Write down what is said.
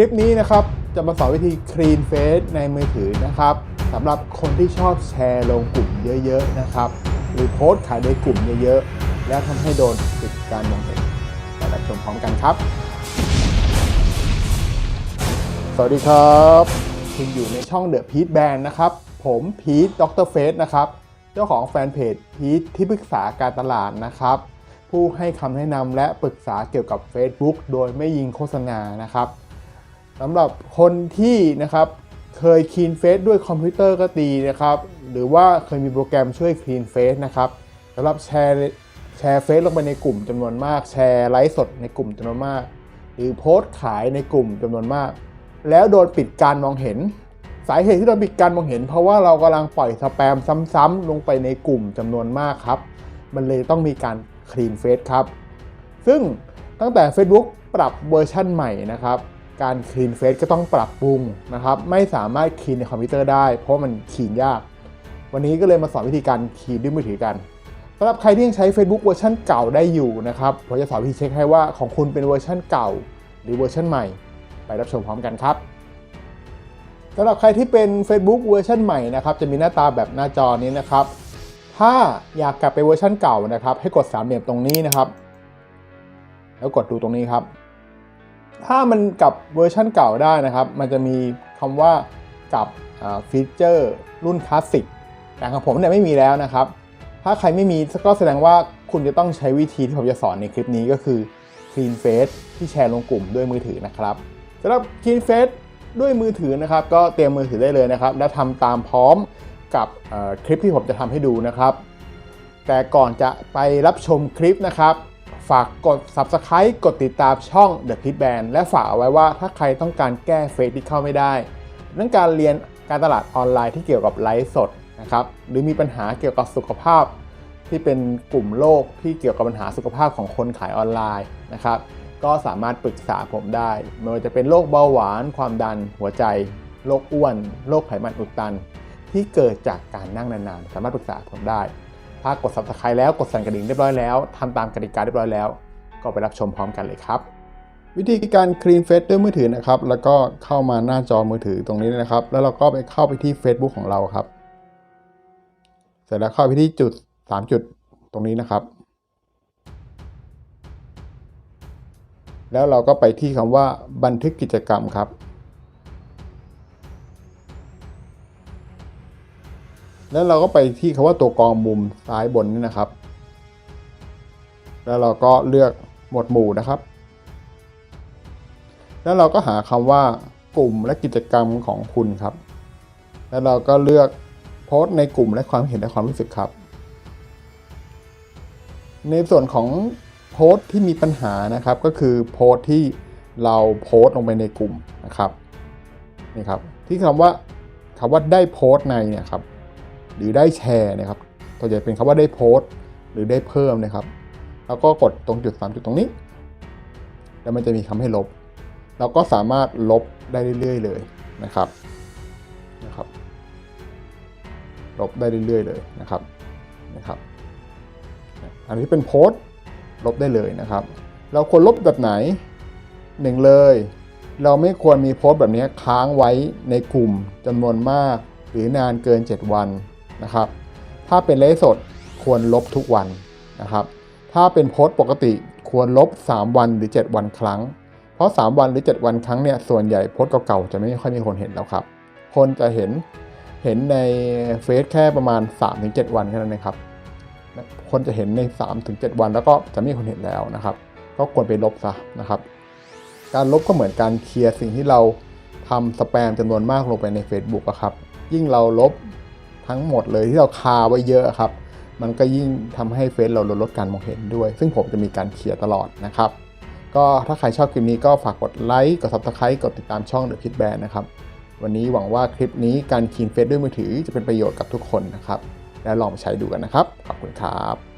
ลิปนี้นะครับจะมาสอนวิธี clean face ในมือถือนะครับสำหรับคนที่ชอบแชร์ลงกลุ่มเยอะๆนะครับ หรือโพสต์ขายในกลุ่มเยอะๆ แล้วทำให้โดนปิดการมองเห็นมารับชมพร้อมกันครับ สวัสดีครับคุณอยู่ในช่อง The Peach Band นะครับ ผมพีทด็อกเตอร์เฟสนะครับเจ้าของแฟนเพจพีทที่ปรึกษาการตลาดนะครับ ผู้ให้คำแนะนำและปรึกษาเกี่ยวกับ Facebook โดยไม่ยิงโฆษณานะครับ สำหรับคนที่นะครับเคยคลีนเฟซด้วยคอมพิวเตอร์ก็ดีนะครับหรือว่าเคยมีโปรแกรมช่วยคลีนเฟซนะครับสำหรับแชร์แชร์เฟซลงไปในกลุ่มจำนวนมาก แชร์ไลฟ์สดในกลุ่มจำนวนมาก หรือโพสต์ขายในกลุ่มจำนวนมาก แล้วโดนปิดการมองเห็น สาเหตุที่โดนปิดการมองเห็น เพราะว่าเรากำลังปล่อยสแปมซ้ำๆลงไปในกลุ่มจำนวนมากครับ มันเลยต้องมีการคลีนเฟซครับ ซึ่งตั้งแต่ Facebook ปรับเวอร์ชั่นใหม่นะครับ การคลีนเฟซก็ต้องปรับปรุงนะครับ ไม่สามารถคลีนในคอมพิวเตอร์ได้ เพราะมันคลีนยาก วันนี้ก็เลยมาสอนวิธีการคลีนด้วยมือถือกันสำหรับใครที่ยังใช้ Facebook เวอร์ชันเก่าได้อยู่นะครับผมจะสอนวิธีเช็คให้ว่าของคุณเป็นเวอร์ชันเก่า หรือเวอร์ชันใหม่ ไปรับชมพร้อมกันครับสำหรับใครที่เป็น Facebook เวอร์ชันใหม่นะครับจะมีหน้าตาแบบหน้าจอนี้นะครับ ถ้าอยากกลับไปเวอร์ชันเก่านะครับ ให้กดสามเหลี่ยมตรงนี้นะครับ แล้วกดดูตรงนี้ครับ ถ้ามันกับเวอร์ชันเก่าได้นะครับ มันจะมีคำว่ากับฟีเจอร์รุ่นคลาสสิกแต่ของผมเนี่ยไม่มีแล้วนะครับ ถ้าใครไม่มีก็แสดงว่าคุณจะต้องใช้วิธีที่ผมจะสอนในคลิปนี้ก็คือ Clean Face ที่แชร์ลงกลุ่มด้วยมือถือนะครับสำหรับ Clean Face ด้วยมือถือนะครับ ก็เตรียมมือถือได้เลยนะครับ และทำตามพร้อมกับคลิปที่ผมจะทำให้ดูนะครับ แต่ก่อนจะไปรับชมคลิปนะครับ ฝากกด Subscribe กดติดตามช่อง The Pit Band และฝากเอาไว้ว่าถ้าใครต้องการแก้เฟซที่เข้าไม่ได้ เรื่องการเรียนการตลาดออนไลน์ที่เกี่ยวกับไลฟ์สดนะครับหรือมีปัญหาเกี่ยวกับสุขภาพ ที่เป็นกลุ่มโรคที่เกี่ยวกับปัญหาสุขภาพของคนขายออนไลน์นะครับก็สามารถปรึกษาผมได้ ไม่ว่าจะเป็นโรคเบาหวาน ความดัน หัวใจ โรคอ้วน โรคไขมันอุดตัน ที่เกิดจากการนั่งนานๆ สามารถปรึกษาผมได้ ถ้ากด subscribe แล้วกดสั่นกระดิ่งเรียบร้อยแล้วทำตามกติกาเรียบร้อยแล้ว ก็ไปรับชมพร้อมกันเลยครับ วิธีการ clean face ด้วยมือถือนะครับ แล้วก็เข้ามาหน้าจอมือถือตรงนี้นะครับ แล้วเราก็ไปเข้าไปที่ Facebook ของเราครับ เสร็จแล้วเข้าไปที่จุด 3 จุดตรงนี้นะครับ แล้วเราก็ไปที่คำว่าบันทึกกิจกรรมครับ แล้วเราก็ไปที่คำว่าตัวกรองมุมซ้ายบนนี่นะครับ แล้วเราก็เลือกหมวดหมู่นะครับ แล้วเราก็หาคำว่ากลุ่มและกิจกรรมของคุณครับ แล้วเราก็เลือกโพสต์ในกลุ่มและความเห็นและความรู้สึกครับ ในส่วนของโพสต์ที่มีปัญหานะครับก็คือโพสต์ที่เราโพสต์ลงไปในกลุ่มนะครับนี่ครับที่คำว่าคำว่าได้โพสต์ในเนี่ยครับ หรือได้แชร์นะครับตัวใหญ่เป็นคำว่าได้โพสต์ หรือได้เพิ่มนะครับ แล้วก็กดตรงจุด 3 จุดตรงนี้ แล้วมันจะมีคำให้ลบ เราก็สามารถลบได้เรื่อยๆเลยนะครับนะครับ ลบได้เรื่อยๆเลยนะครับนะครับ อันนี้เป็นโพสต์ลบได้เลยนะครับ เราควรลบแบบไหนหนึ่งเลย เราไม่ควรมีโพสต์แบบนี้ค้างไว้ในกลุ่มจำนวนมาก หรือนานเกิน 7 วัน นะครับ ถ้าเป็นไลฟ์สดควรลบทุกวันนะครับ ถ้าเป็นโพสต์ปกติควรลบ 3 วันหรือ 7 วันครั้ง เพราะ 3 วันหรือ 7 วันครั้งเนี่ยส่วนใหญ่โพสต์เก่าๆจะไม่ค่อยมีคนเห็นแล้วครับ คนจะเห็นเห็นในเฟซแค่ประมาณ 3-7 วันแค่นั้นเองครับ คนจะเห็นใน 3-7 วันแล้วก็จะไม่มีคนเห็นแล้วนะครับ ก็ควรไปลบซะนะครับ การลบก็เหมือนการเคลียร์สิ่งที่เราทำสแปมจำนวนมากลงไปใน Facebook อะครับ ยิ่งเราลบ ทั้งหมดเลยที่เราคาไว้เยอะครับ มันก็ยิ่งทำให้เฟซเราลดลดการมองเห็นด้วย ซึ่งผมจะมีการเคลียร์ตลอดนะครับ ก็ถ้าใครชอบคลิปนี้ก็ฝากกดไลค์กด subscribe กดติดตามช่องเดอะพิทแบนนะครับ วันนี้หวังว่าคลิปนี้การคีนเฟซด้วยมือถือจะเป็นประโยชน์กับทุกคนนะครับ และลองไปใช้ดูกันนะครับ ขอบคุณครับ